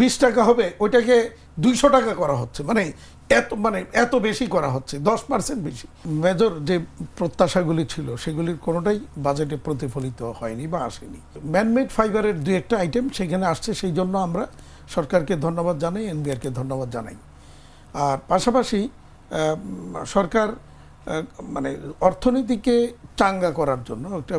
বিশ টাকা হবে, ওইটাকে দুইশো টাকা করা হচ্ছে। মানে এত মানে এত বেশি করা হচ্ছে, দশ পার্সেন্ট বেশি। মেজর যে প্রত্যাশাগুলি ছিল, সেগুলির কোনোটাই বাজেটে প্রতিফলিত হয়নি বা আসেনি। ম্যানমেড ফাইবারের দু একটা আইটেম সেখানে আসছে, সেই জন্য আমরা সরকারকে ধন্যবাদ জানাই, এনবিআরকে ধন্যবাদ জানাই। আর পাশাপাশি সরকার মানে অর্থনীতিকে চাঙ্গা করার জন্য, একটা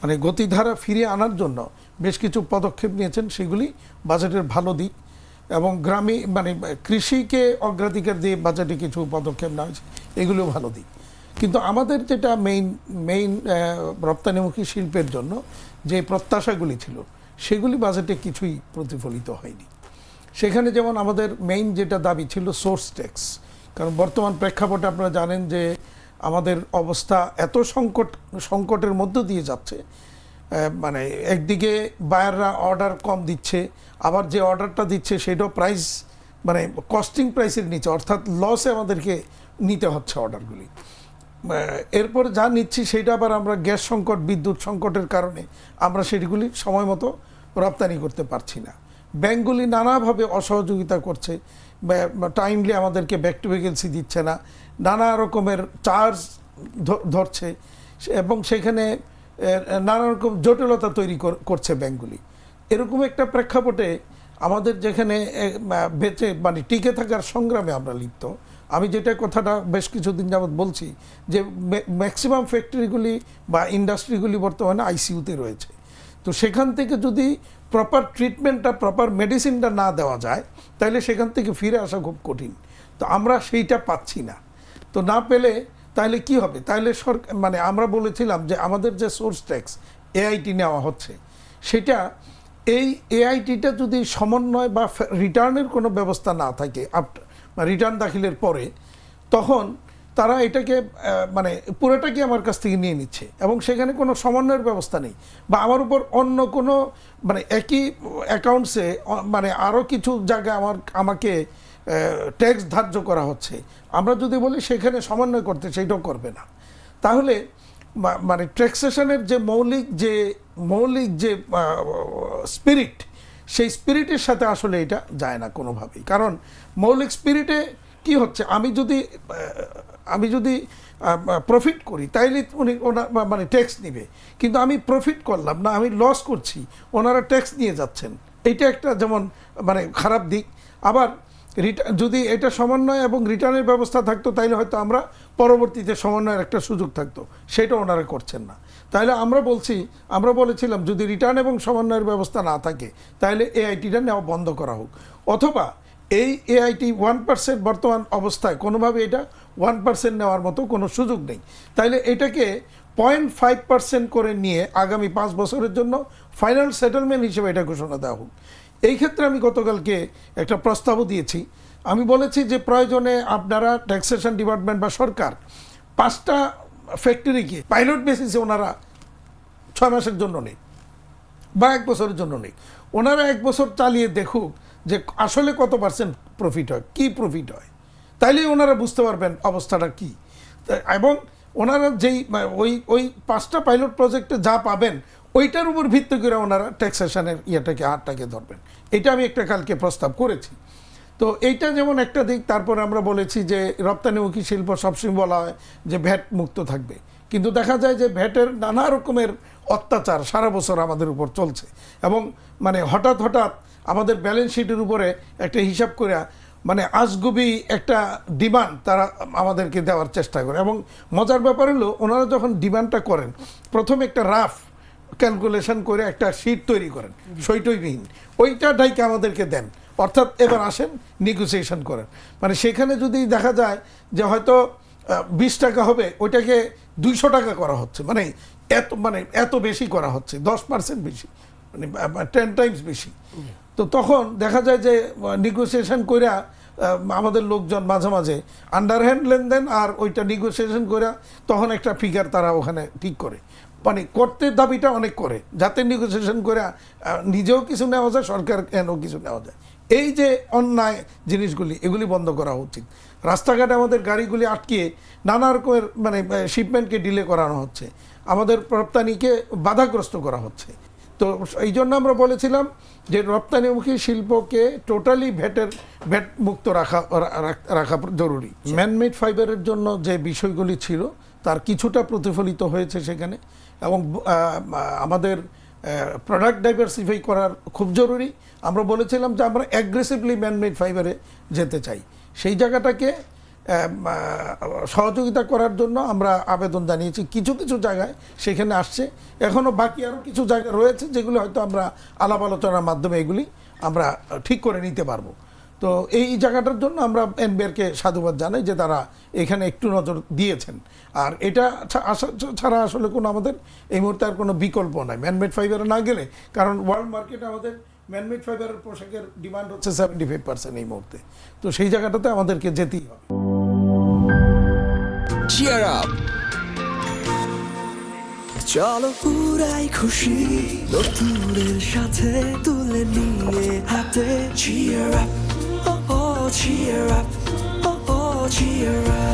মানে গতিধারা ফিরিয়ে আনার জন্য বেশ কিছু পদক্ষেপ নিয়েছেন। সেগুলি বাজেটের ভালো দিক এবং গ্রামে মানে কৃষিকে অগ্রাধিকার দিয়ে বাজেটে কিছু পদক্ষেপ নেওয়া হয়েছে, এগুলো ভালো দিক। কিন্তু আমাদের যেটা মেইন মেইন রপ্তানিমুখী শিল্পের জন্য যে প্রত্যাশাগুলি ছিল, সেগুলি বাজেটে কিছুই প্রতিফলিত হয়নি। সেখানে যেমন আমাদের মেইন যেটা দাবি ছিল সোর্স ট্যাক্স কারণ বর্তমান প্রেক্ষাপটে আপনারা জানেন যে আমাদের অবস্থা এত সংকট, সংকটের মধ্য দিয়ে যাচ্ছে। মানে একদিকে বায়াররা অর্ডার কম দিচ্ছে, আবার যে অর্ডারটা দিচ্ছে সেটাও প্রাইস মানে কস্টিং প্রাইসের নিচে, অর্থাৎ লসে আমাদেরকে নিতে হচ্ছে অর্ডারগুলি। এরপর যা নিচ্ছি সেটা আবার আমরা গ্যাস সংকট, বিদ্যুৎ সংকটের কারণে আমরা সেগুলি সময় মতো রপ্তানি করতে পারছি না। ব্যাংকগুলি নানাভাবে অসহযোগিতা করছে টাইমলি আমাদেরকে ব্যাক টু ভ্যাকেন্সি দিচ্ছে না, নানা রকমের চার্জ ধরছে এবং সেখানে নানা রকম জটিলতা তৈরি কর- করছে ব্যাঙ্কগুলি এরকম একটা প্রেক্ষাপটে আমাদের যেখানে বেঁচে মানে টিকে থাকার সংগ্রামে আমরা লিপ্ত। আমি যেটা কথাটা বেশ কিছুদিন যাবৎ বলছি, যে ম্যাক্সিমাম ফ্যাক্টরিগুলি বা ইন্ডাস্ট্রিগুলি বর্তমানে আইসিইউতে রয়েছে। তো সেখান থেকে যদি প্রপার ট্রিটমেন্টটা প্রপার মেডিসিনটা না দেওয়া যায়, তাহলে সেখান থেকে ফিরে আসা খুব কঠিন। তো আমরা সেইটা পাচ্ছি না। তো না পেলে তাহলে কি হবে? তাহলে সরকার মানে আমরা বলেছিলাম যে আমাদের যে সোর্স ট্যাক্স এআইটি নেওয়া হচ্ছে, সেটা এই এআইটিটা যদি সমন্বয় বা রিটার্নের কোনো ব্যবস্থা না থাকে আফটার রিটার্ন দাখিলের পরে, তখন তারা এটাকে মানে পুরোটাকে আমার কাছ থেকে নিয়ে নিচ্ছে এবং সেখানে কোনো সমন্বয়ের ব্যবস্থা নেই বা আমার উপর অন্য কোনো মানে একই অ্যাকাউন্টসে মানে আরও কিছু জায়গায় আমার, আমাকে ট্যাক্স ধার্য করা হচ্ছে। আমরা যদি বলি সেখানে সমন্বয় করতে, সেইটাও করবে না। তাহলে মানে ট্যাক্সেশনের যে মৌলিক যে মৌলিক যে স্পিরিট সেই স্পিরিটের সাথে আসলে এটা যায় না কোনোভাবেই। কারণ মৌলিক স্পিরিটে কি হচ্ছে? আমি যদি আমি যদি প্রফিট করি, তাইলে উনি ওনার মানে ট্যাক্স নিবে। কিন্তু আমি প্রফিট করলাম না, আমি লস করছি, ওনারা ট্যাক্স নিয়ে যাচ্ছেন। এটা একটা যেমন মানে খারাপ দিক। আবার যদি এটা সমন্বয় এবং রিটার্নের ব্যবস্থা থাকতো তাহলে হয়তো আমরা পরবর্তীতে সমন্বয়ের একটা সুযোগ থাকতো। সেটা ওনারা করছেন না। তাহলে আমরা বলছি, আমরা বলেছিলাম, যদি রিটার্ন এবং সমন্বয়ের ব্যবস্থা না থাকে তাহলে এআইটিটা নেওয়া বন্ধ করা হোক। অথবা এই এআইটি ওয়ান পার্সেন্ট বর্তমান অবস্থায় কোনোভাবে এটা ওয়ান পার্সেন্ট নেওয়ার মতো কোনো সুযোগ নেই। তাইলে এটাকে পয়েন্ট ফাইভ পার্সেন্ট করে নিয়ে আগামী পাঁচ বছরের জন্য ফাইনাল সেটেলমেন্ট হিসেবে এটা ঘোষণা দেওয়া হোক। এই ক্ষেত্রে আমি গতকালকে একটা প্রস্তাবও দিয়েছি। আমি বলেছি যে প্রয়োজনে আপনারা ট্যাক্সেশন ডিপার্টমেন্ট বা সরকার পাঁচটা ফ্যাক্টরিকে পাইলট বেসিসে ওনারা ছয় মাসের জন্য নেই বা এক বছরের জন্য নেই ওনারা এক বছর চালিয়ে দেখুক যে আসলে কত পার্সেন্ট প্রফিট হয়, কি প্রফিট হয়। তাইলেই ওনারা বুঝতে পারবেন অবস্থাটা কি। এবং ওনারা যেই ওই ওই পাঁচটা পাইলট প্রজেক্টে যা পাবেন, ওইটার উপর ভিত্তি করে ওনারা ট্যাক্সেশনের ইয়েটাকে, হারটাকে ধরবেন। এটা আমি একটা কালকে প্রস্তাব করেছি। তো এইটা যেমন একটা দিক, তারপর আমরা বলেছি যে রপ্তানিমুখী শিল্প সবসময় বলা হয় যে ভ্যাট মুক্ত থাকবে। কিন্তু দেখা যায় যে ভ্যাটের নানা রকমের অত্যাচার সারা বছর আমাদের উপর চলছে। এবং মানে হঠাৎ হঠাৎ আমাদের ব্যালেন্স শিটের উপরে একটা হিসাব করে মানে আজগুবি একটা ডিমান্ড তারা আমাদেরকে দেওয়ার চেষ্টা করে। এবং মজার ব্যাপার হলো, ওনারা যখন ডিমান্ডটা করেন, প্রথমে একটা রাফ ক্যালকুলেশন করে একটা শিট তৈরি করেন সইটইবিহীন ওইটা ডাইকে আমাদেরকে দেন। অর্থাৎ এবার আসেন নেগোসিয়েশন করেন। মানে সেখানে যদি দেখা যায় যে হয়তো বিশ টাকা হবে, ওইটাকে দুইশো টাকা করা হচ্ছে। মানে এত মানে এত বেশি করা হচ্ছে, দশ পার্সেন্ট বেশি মানে টেন টাইমস বেশি। তো তখন দেখা যায় যে নেগোসিয়েশন করে আমাদের লোকজন মাঝে মাঝে আন্ডারহ্যান্ড লেনদেন আর ওইটা নেগোসিয়েশন করে তখন একটা ফিগার তারা ওখানে ঠিক করে। মানে করতে দাবিটা অনেক করে। যাতে নেগোসিয়েশন করে নিজেও কিছু নেওয়া যায়, সরকার কেনও কিছু নেওয়া যায়। এই যে অন্যায় জিনিসগুলি, এগুলি বন্ধ করা উচিত। রাস্তাঘাটে আমাদের গাড়িগুলি আটকিয়ে নানা রকমের মানে শিপমেন্টকে ডিলে করানো হচ্ছে। আমাদের রপ্তানিকে বাধাগ্রস্ত করা হচ্ছে। তো এই জন্য আমরা বলেছিলাম যে রপ্তানিমুখী শিল্পকে টোটালি ভ্যাটের ভ্যাট মুক্ত রাখা রাখা জরুরি। ম্যানমেড ফাইবারের জন্য যে বিষয়গুলি ছিল তার কিছুটা প্রতিফলিত হয়েছে সেখানে এবং আমাদের প্রোডাক্ট ডাইভার্সিফাই করার খুব জরুরি। আমরা বলেছিলাম যে আমরা অ্যাগ্রেসিভলি ম্যানমেড ফাইবারে যেতে চাই। সেই জায়গাটাকে সহযোগিতা করার জন্য আমরা আবেদন জানিয়েছি। কিছু কিছু জায়গায় সেখানে আসছে। এখনও বাকি আরও কিছু জায়গা রয়েছে যেগুলো হয়তো আমরা আলাপ আলোচনার মাধ্যমে এগুলি আমরা ঠিক করে নিতে পারব। তো এই জায়গাটার জন্য আমরা এনবিআরকে সাধুবাদ জানাই যে তারা এখানে একটু নজর দিয়েছেন। আর এটা ছাড়া আসলে কোনো আমাদের এই মুহূর্তে আর কোনো বিকল্প নাই। ম্যানমেড ফাইবারে না গেলে, কারণ ওয়ার্ল্ড মার্কেটে আমাদের ম্যানমেড ফাইবারের পোশাকের ডিমান্ড হচ্ছে সেভেন্টি ফাইভ পার্সেন্ট এই মুহূর্তে। তো সেই জায়গাটাতে আমাদেরকে যেতেই হবে। চিয়ার আপ চলো পুরাই খুশি, নতুনের সাথে তুলে নিয়ে হাতে। Cheer up oh oh cheer up oh oh